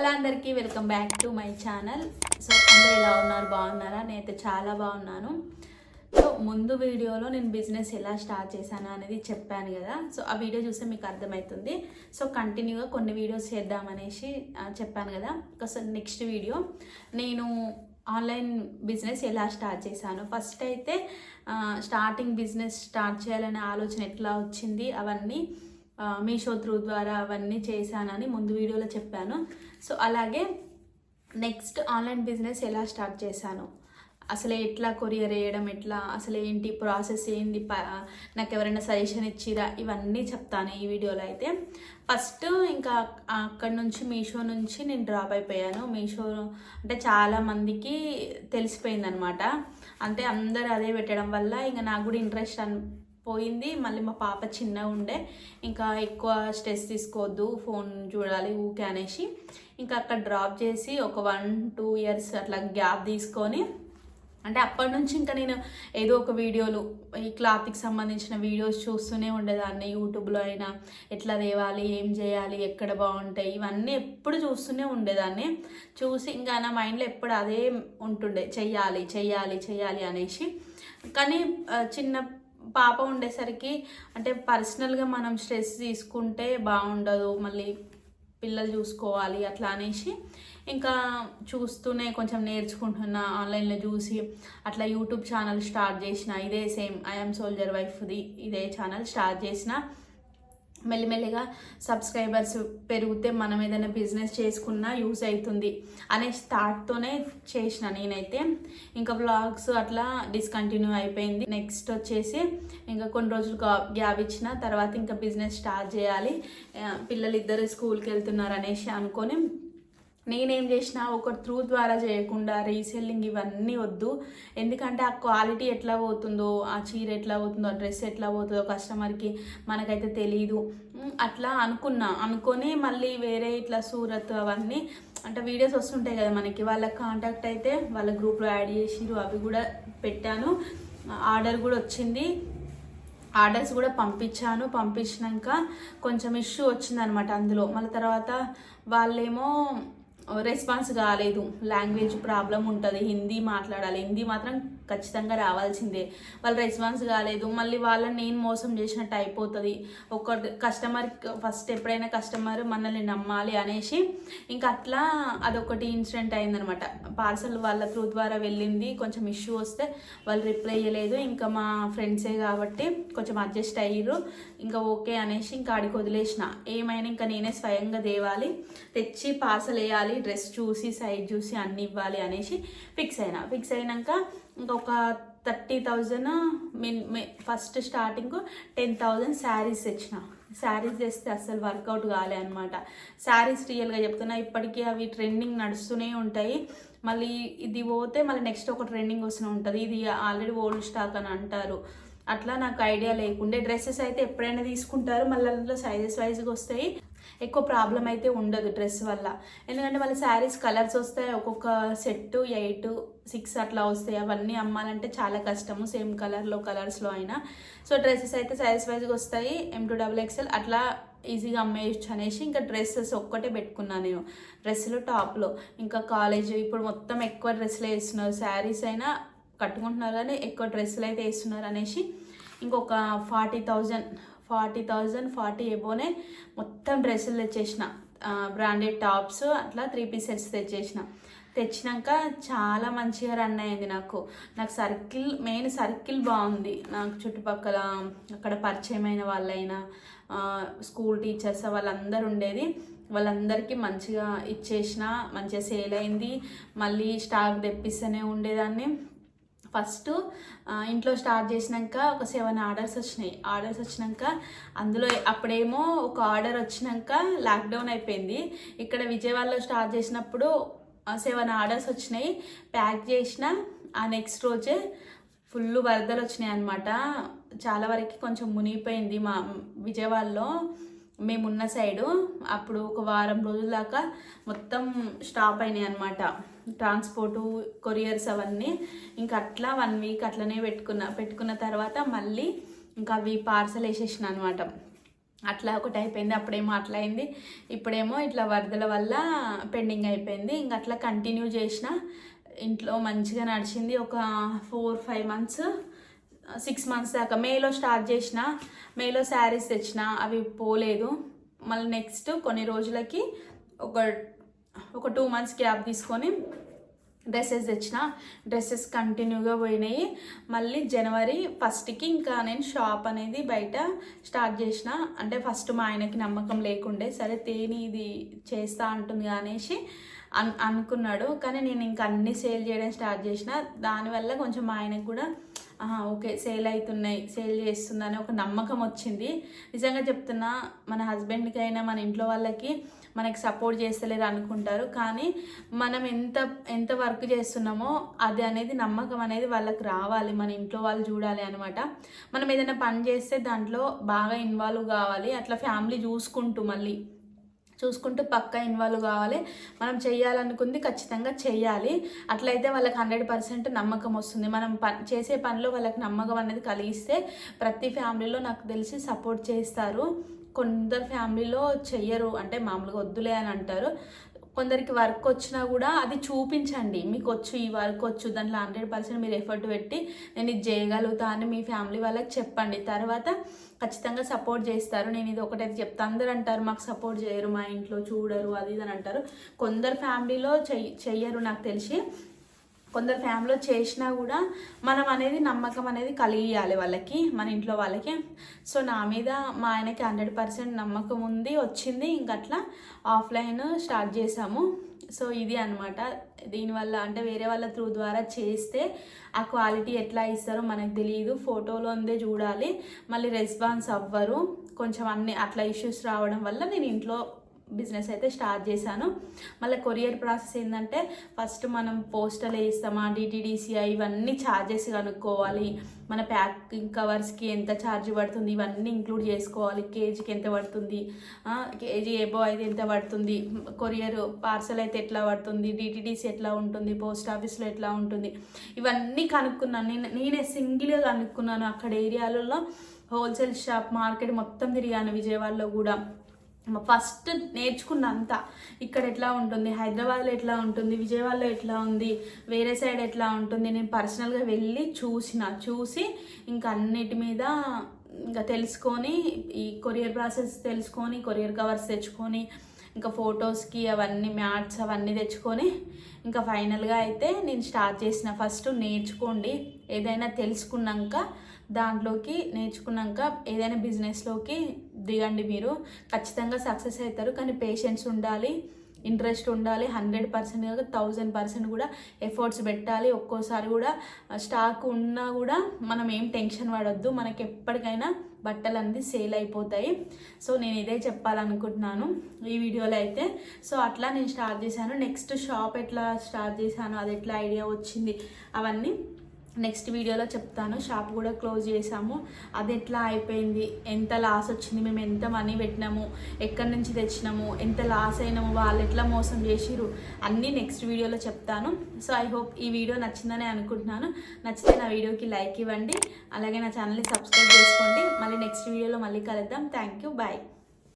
Hello అందరికీ welcome back to my channel. So అందరూ ఎలా ఉన్నారు? బాగున్నారా? నేనైతే చాలా బాగున్నాను. సో ముందు వీడియోలో నేను బిజినెస్ ఎలా స్టార్ట్ చేశాను అనేది చెప్పాను కదా. సో ఆ వీడియో చూస్తే మీకు అర్థమవుతుంది సో కంటిన్యూగా కొన్ని వీడియోస్ చేద్దామనేసి చెప్పాను కదా. సో నెక్స్ట్ వీడియో నేను ఆన్లైన్ బిజినెస్ ఎలా స్టార్ట్ చేశాను? ఫస్ట్ అయితే స్టార్టింగ్ బిజినెస్ స్టార్ట్ చేయాలనే ఆలోచన ఎట్లా వచ్చింది? అవన్నీ మీషో త్రూ ద్వారా అవన్నీ చేశానని ముందు వీడియోలో చెప్పాను. సో అలాగే నెక్స్ట్ ఆన్లైన్ బిజినెస్ ఎలా స్టార్ట్ చేశాను? అసలు ఎట్లా కొరియర్ వేయడం ఎట్లా? అసలు ఏంటి ప్రాసెస్ ఏంటి ప- నాకు ఎవరైనా సజెషన్ ఇచ్చిరా? ఇవన్నీ చెప్తాను ఈ వీడియోలో అయితే. ఫస్ట్ ఇంకా అక్కడ నుంచి మీషో నుంచి నేను డ్రాప్ అయిపోయాను. మీషో అంటే చాలా మందికి తెలిసిపోయింది అనమాట అంటే అందరు అదే పెట్టడం వల్ల ఇంకా నాకు కూడా ఇంట్రెస్ట్ అన్ పోయింది. మళ్ళీ మా పాప చిన్నగా ఉండే. ఇంకా ఎక్కువ స్ట్రెస్ తీసుకోవద్దు ఫోన్ చూడాలి ఊకే అనేసి. ఇంకా అక్కడ డ్రాప్ చేసి ఒక వన్ టూ ఇయర్స్ అట్లా గ్యాప్ తీసుకొని అంటే అప్పటి నుంచి ఇంకా నేను ఏదో ఒక వీడియోలు ఈ క్లాత్కి సంబంధించిన వీడియోస్ చూస్తూనే ఉండేదాన్ని. యూట్యూబ్లో అయినా ఎట్లా తేవాలి ఏం చేయాలి ఎక్కడ బాగుంటాయి ఇవన్నీ ఎప్పుడు చూస్తూనే ఉండేదాన్ని. చూసి ఇంకా నా మైండ్లో ఎప్పుడు అదే ఉంటుండే. చెయ్యాలి చెయ్యాలి చెయ్యాలి అనేసి. కానీ చిన్న పాప ఉండేసరికి అంటే పర్సనల్గా మనం స్ట్రెస్ తీసుకుంటే బాగుండదు మళ్ళీ పిల్లలు చూసుకోవాలి అట్లా అనేసి ఇంకా చూస్తూనే కొంచెం నేర్చుకుంటున్నా ఆన్లైన్లో చూసి అట్లా యూట్యూబ్ ఛానల్ స్టార్ట్ చేసిన ఇదే సేమ్ ఐఎమ్ సోల్జర్ వైఫ్ది ఇదే ఛానల్ స్టార్ట్ చేసిన మెల్లిమెల్లిగా సబ్స్క్రైబర్స్ పెరిగితే మనం ఏదైనా బిజినెస్ చేసుకున్నా యూస్ అవుతుంది అనే స్టార్ట్తోనే చేసిన నేనైతే. ఇంకా వ్లాగ్స్ అట్లా డిస్కంటిన్యూ అయిపోయింది. నెక్స్ట్ వచ్చేసి ఇంకా కొన్ని రోజులు గ్యాప్ ఇచ్చిన తర్వాత ఇంకా బిజినెస్ స్టార్ట్ చేయాలి. పిల్లలు ఇద్దరు స్కూల్కి వెళ్తున్నారు అనేసి అనుకొని నేనేం చేసిన ఒక త్రూ ద్వారా చేయకుండా రీసెల్లింగ్ ఇవన్నీ వద్దు. ఎందుకంటే ఆ క్వాలిటీ ఎట్లా పోతుందో ఆ చీర ఎట్లా పోతుందో ఆ డ్రెస్ ఎట్లా పోతుందో కస్టమర్కి మనకైతే తెలియదు అట్లా అనుకున్నా. అనుకొని మళ్ళీ వేరే ఇట్లా సూరత్ అవన్నీ అంటే వీడియోస్ వస్తుంటాయి కదా మనకి వాళ్ళకి కాంటాక్ట్ అయితే వాళ్ళ గ్రూప్లో యాడ్ చేసిరు అవి కూడా పెట్టాను. ఆర్డర్ కూడా వచ్చింది. ఆర్డర్స్ కూడా పంపించాను. పంపించినాక కొంచెం ఇష్యూ వచ్చిందనమాట అందులో. మళ్ళీ తర్వాత వాళ్ళేమో రెస్పాన్స్ కాలేదు లాంగ్వేజ్ ప్రాబ్లం ఉంటుంది. హిందీ మాట్లాడాలి. హిందీ మాత్రం ఖచ్చితంగా రావాల్సిందే. వాళ్ళు రెస్పాన్స్ కాలేదు. మళ్ళీ వాళ్ళని నేను మోసం చేసినట్టు అయిపోతుంది. ఒక కస్టమర్ ఫస్ట్ ఎప్పుడైనా కస్టమర్ మనల్ని నమ్మాలి అనేసి ఇంకా అట్లా అదొకటి ఇన్సిడెంట్ అయిందనమాట. పార్సల్ వాళ్ళ త్రూ ద్వారా వెళ్ళింది. కొంచెం ఇష్యూ వస్తే వాళ్ళు రిప్లై చేయలేదు ఇంకా మా ఫ్రెండ్సే కాబట్టి కొంచెం అడ్జస్ట్ అయ్యారు ఇంకా ఓకే అనేసి ఇంకా ఆడికి వదిలేసిన. ఏమైనా ఇంకా నేనే స్వయంగా తేవాలి. తెచ్చి పార్సల్ వేయాలి. డ్రెస్ చూసి సైజ్ చూసి అన్ని ఇవ్వాలి అనేసి ఫిక్స్ అయినా. ఫిక్స్ అయినాక ఇంకొక థర్టీ థౌజండ్ మిన్ first starting ten thousand saris తెచ్చిన. శారీస్ తెస్తే అసలు వర్కౌట్ కాలే అనమాట శారీస్ రియల్గా చెప్తున్నా ఇప్పటికీ అవి ట్రెండింగ్ నడుస్తూనే ఉంటాయి. మళ్ళీ ఇది పోతే మళ్ళీ నెక్స్ట్ ఒక ట్రెండింగ్ వస్తూనే ఉంటుంది. ఇది ఆల్రెడీ ఓల్డ్ స్టాక్ అని అంటారు. అట్లా నాకు ఐడియా లేకుండే. డ్రెస్సెస్ అయితే ఎప్పుడైనా తీసుకుంటారు. మళ్ళీ అందులో సైజెస్ వైజ్గా వస్తాయి. ఎక్కువ ప్రాబ్లం అయితే ఉండదు డ్రెస్ వల్ల. ఎందుకంటే వాళ్ళ శారీస్ కలర్స్ వస్తాయి ఒక్కొక్క సెట్ ఎయిట్ సిక్స్ అట్లా వస్తాయి. అవన్నీ అమ్మాలంటే చాలా కష్టము సేమ్ కలర్లో కలర్స్లో అయినా. సో డ్రెస్సెస్ అయితే సైజ్ వైజ్గా వస్తాయి. ఎం టూ డబుల్ ఎక్స్ఎల్ అట్లా ఈజీగా అమ్మేయచ్చు అనేసి ఇంకా డ్రెస్సెస్ ఒక్కటే పెట్టుకున్నాను నేను. డ్రెస్సులు టాప్లో. ఇంకా కాలేజ్ ఇప్పుడు మొత్తం ఎక్కువ డ్రెస్సులు వేస్తున్నారు. శారీస్ అయినా కట్టుకుంటున్నారు కానీ ఎక్కువ డ్రెస్సులు అయితే వేస్తున్నారు అనేసి ఇంకొక forty thousand forty thousand forty ఎబోనే మొత్తం డ్రెస్సులు తెచ్చేసిన. బ్రాండెడ్ టాప్స్ అట్లా త్రీ పీస్ సెట్స్ తెచ్చేసిన. తెచ్చినాక చాలా మంచిగా రన్ అయింది నాకు. నాకు సర్కిల్ మెయిన్ సర్కిల్ బాగుంది. నాకు చుట్టుపక్కల అక్కడ పరిచయమైన వాళ్ళైనా స్కూల్ టీచర్స్ వాళ్ళందరూ ఉండేది. వాళ్ళందరికీ మంచిగా ఇచ్చేసిన మంచిగా సేల్ అయింది. మళ్ళీ స్టాక్ తెప్పిస్తూనే ఉండేదాన్ని. ఫస్ట్ ఇంట్లో స్టార్ట్ చేసినాక ఒక సెవెన్ ఆర్డర్స్ వచ్చినాయి. ఆర్డర్స్ వచ్చినాక అందులో అప్పుడేమో ఒక ఆర్డర్ వచ్చినాక లాక్డౌన్ అయిపోయింది. ఇక్కడ విజయవాడలో స్టార్ట్ చేసినప్పుడు సెవెన్ ఆర్డర్స్ వచ్చినాయి. ప్యాక్ చేసిన ఆ నెక్స్ట్ రోజే ఫుల్ వరదలు వచ్చినాయి అనమాట చాలా వరకు కొంచెం మునిగిపోయింది మా విజయవాడలో. మేమున్న సైడు అప్పుడు ఒక వారం రోజుల దాకా మొత్తం స్టాప్ అయినాయి అనమాట ట్రాన్స్పోర్టు కొరియర్స్ అవన్నీ ఇంకా అట్లా వన్ వీక్ అట్లనే పెట్టుకున్న పెట్టుకున్న తర్వాత మళ్ళీ ఇంకా అవి పార్సల్ వేసేసిన అనమాట అట్లా ఒకటి అయిపోయింది అప్పుడేమో అట్లా అయింది. ఇప్పుడేమో ఇట్లా వరదల వల్ల పెండింగ్ అయిపోయింది. ఇంక అట్లా కంటిన్యూ చేసిన. ఇంట్లో మంచిగా నడిచింది. ఒక four five months six months దాకా. మేలో స్టార్ట్ చేసిన మేలో శారీస్ తెచ్చిన అవి పోలేదు. మళ్ళీ నెక్స్ట్ కొన్ని రోజులకి ఒక ఒక టూ మంత్స్ గ్యాప్ తీసుకొని డ్రెస్సెస్ తెచ్చిన. డ్రెస్సెస్ కంటిన్యూగా పోయినాయి. మళ్ళీ జనవరి ఫస్ట్కి ఇంకా నేను షాప్ అనేది బయట స్టార్ట్ చేసిన. అంటే ఫస్ట్ మా ఆయనకి నమ్మకం లేకుండే సరే తేని ఇది చేస్తా అంటుంది అనేసి అన్ అనుకున్నాడు. కానీ నేను ఇంకా అన్ని సేల్ చేయడం స్టార్ట్ చేసిన. దానివల్ల కొంచెం మా ఆయనకు కూడా ఓకే సేల్ అవుతున్నాయి సేల్ చేస్తుందని ఒక నమ్మకం వచ్చింది. నిజంగా చెప్తున్నా మన హస్బెండ్కి అయినా మన ఇంట్లో వాళ్ళకి మనకి సపోర్ట్ చేస్తలేరు అనుకుంటారు. కానీ మనం ఎంత ఎంత వర్క్ చేస్తున్నామో అది అనేది నమ్మకం అనేది వాళ్ళకి రావాలి. మన ఇంట్లో వాళ్ళు చూడాలి అనమాట మనం ఏదైనా పని చేస్తే దాంట్లో బాగా ఇన్వాల్వ్ కావాలి. అట్లా ఫ్యామిలీ చూసుకుంటూ మళ్ళీ. చూసుకుంటూ పక్కా ఇన్వాల్వ్ కావాలి. మనం చేయాలనుకుంది ఖచ్చితంగా చేయాలి అట్లయితే వాళ్ళకి హండ్రెడ్ పర్సెంట్ నమ్మకం వస్తుంది. మనం ప చేసే పనిలో వాళ్ళకి నమ్మకం అనేది కలిగిస్తే ప్రతి ఫ్యామిలీలో నాకు తెలిసి సపోర్ట్ చేస్తారు. కొందరు ఫ్యామిలీలో చెయ్యరు. అంటే మామూలుగా వద్దులే అని అంటారు. కొందరికి వర్క్ వచ్చినా కూడా అది చూపించండి. మీకు వచ్చు ఈ వర్క్ వచ్చు దాంట్లో హండ్రెడ్ పర్సెంట్ మీరు ఎఫర్ట్ పెట్టి నేను ఇది చేయగలుగుతా అని మీ ఫ్యామిలీ వాళ్ళకి చెప్పండి. తర్వాత ఖచ్చితంగా సపోర్ట్ చేస్తారు. నేను ఇది ఒకటైతే చెప్తా. అందరు అంటారు మాకు సపోర్ట్ చేయరు మా ఇంట్లో చూడరు అది ఇది అని అంటారు. కొందరు ఫ్యామిలీలో చెయ్యి చెయ్యరు నాకు తెలిసి. కొందరు ఫ్యామిలీలో చేసినా కూడా మనం అనేది నమ్మకం అనేది కలిగియాలి వాళ్ళకి మన ఇంట్లో వాళ్ళకి. సో నా మీద మా ఆయనకి హండ్రెడ్ పర్సెంట్ నమ్మకం ఉంది వచ్చింది. ఇంక అట్లా ఆఫ్లైన్ స్టార్ట్ చేసాము. సో ఇది అనమాట దీనివల్ల అంటే వేరే వాళ్ళ త్రూ ద్వారా చేస్తే ఆ క్వాలిటీ ఎట్లా ఇస్తారో మనకు తెలియదు. ఫోటోలో ఉందే చూడాలి. మళ్ళీ రెస్పాన్స్ అవ్వరు. కొంచెం అన్ని అట్లా ఇష్యూస్ రావడం వల్ల నేను ఇంట్లో బిజినెస్ అయితే స్టార్ట్ చేశాను. మళ్ళీ కొరియర్ ప్రాసెస్ ఏంటంటే ఫస్ట్ మనం పోస్టల్ వేస్తామా డిటీడీసీఐ ఇవన్నీ ఛార్జెస్ కనుక్కోవాలి. మన ప్యాకింగ్ కవర్స్కి ఎంత ఛార్జ్ పడుతుంది ఇవన్నీ ఇంక్లూడ్ చేసుకోవాలి. కేజీకి ఎంత పడుతుంది కేజీ ఏబో అయితే ఎంత పడుతుంది కొరియర్ పార్సల్ అయితే ఎట్లా పడుతుంది డిటీడీసీ ఎట్లా ఉంటుంది పోస్ట్ ఆఫీస్లో ఎట్లా ఉంటుంది ఇవన్నీ కనుక్కున్నాను. నేను నేనే సింగిల్గా కనుక్కున్నాను అక్కడ ఏరియాలలో. హోల్సేల్ షాప్ మార్కెట్ మొత్తం తిరిగాను విజయవాడలో కూడా. ఫస్ట్ నేర్చుకున్న ఇక్కడ ఎట్లా ఉంటుంది హైదరాబాద్లో ఎట్లా ఉంటుంది విజయవాడలో ఎట్లా ఉంది వేరే సైడ్ ఎట్లా ఉంటుంది నేను పర్సనల్గా వెళ్ళి చూసిన చూసి ఇంకా అన్నిటి మీద ఇంకా తెలుసుకొని ఈ కొరియర్ ప్రాసెస్ తెలుసుకొని కొరియర్ కవర్స్ తెచ్చుకొని ఇంకా ఫొటోస్కి అవన్నీ మ్యాట్స్ అవన్నీ తెచ్చుకొని ఇంకా ఫైనల్గా అయితే నేను స్టార్ట్ చేసిన. ఫస్ట్ నేర్చుకోండి ఏదైనా తెలుసుకున్నాక దాంట్లోకి నేర్చుకున్నాక ఏదైనా బిజినెస్లోకి దిగండి మీరు. ఖచ్చితంగా సక్సెస్ అవుతారు. కానీ పేషెన్స్ ఉండాలి ఇంట్రెస్ట్ ఉండాలి. హండ్రెడ్ పర్సెంట్ కాక థౌజండ్ పర్సెంట్ కూడా ఎఫర్ట్స్ పెట్టాలి. ఒక్కోసారి కూడా స్టాక్ ఉన్నా కూడా మనం ఏం టెన్షన్ పడొద్దు. మనకి ఎప్పటికైనా బట్టలు అన్నీ సేల్ అయిపోతాయి. సో నేను ఇదే చెప్పాలనుకుంటున్నాను ఈ వీడియోలో అయితే. సో అట్లా నేను స్టార్ట్ చేశాను. నెక్స్ట్ షాప్ ఎట్లా స్టార్ట్ చేశాను అది ఎట్లా ఐడియా వచ్చింది అవన్నీ నెక్స్ట్ వీడియోలో చెప్తాను. షాప్ కూడా క్లోజ్ చేసాము అది ఎట్లా అయిపోయింది? ఎంత లాస్ వచ్చింది? మేము ఎంత మనీ పెట్టినాము? ఎక్కడి నుంచి తెచ్చినాము? ఎంత లాస్ అయినాము? వాళ్ళు ఎట్లా మోసం చేసిరు అన్నీ నెక్స్ట్ వీడియోలో చెప్తాను. సో ఐ హోప్ ఈ వీడియో నచ్చిందని అనుకుంటున్నాను. నచ్చితే నా వీడియోకి లైక్ ఇవ్వండి. అలాగే నా ఛానల్ని సబ్స్క్రైబ్ చేసుకోండి. మళ్ళీ నెక్స్ట్ వీడియోలో మళ్ళీ కలుద్దాం. Thank you bye